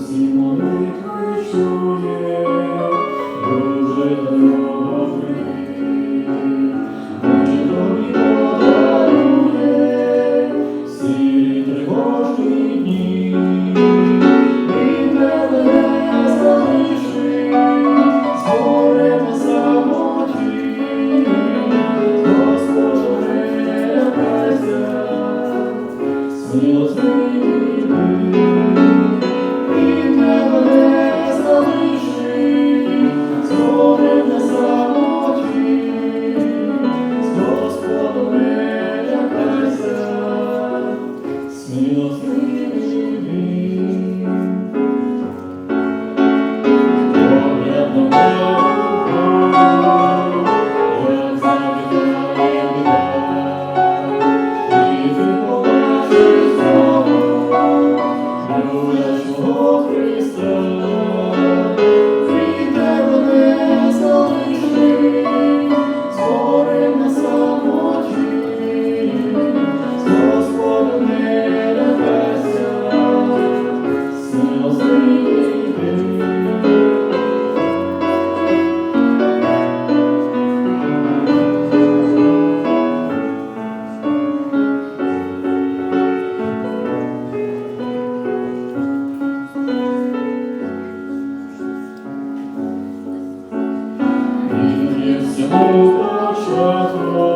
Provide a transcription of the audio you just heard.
всі молитви чує. Христос,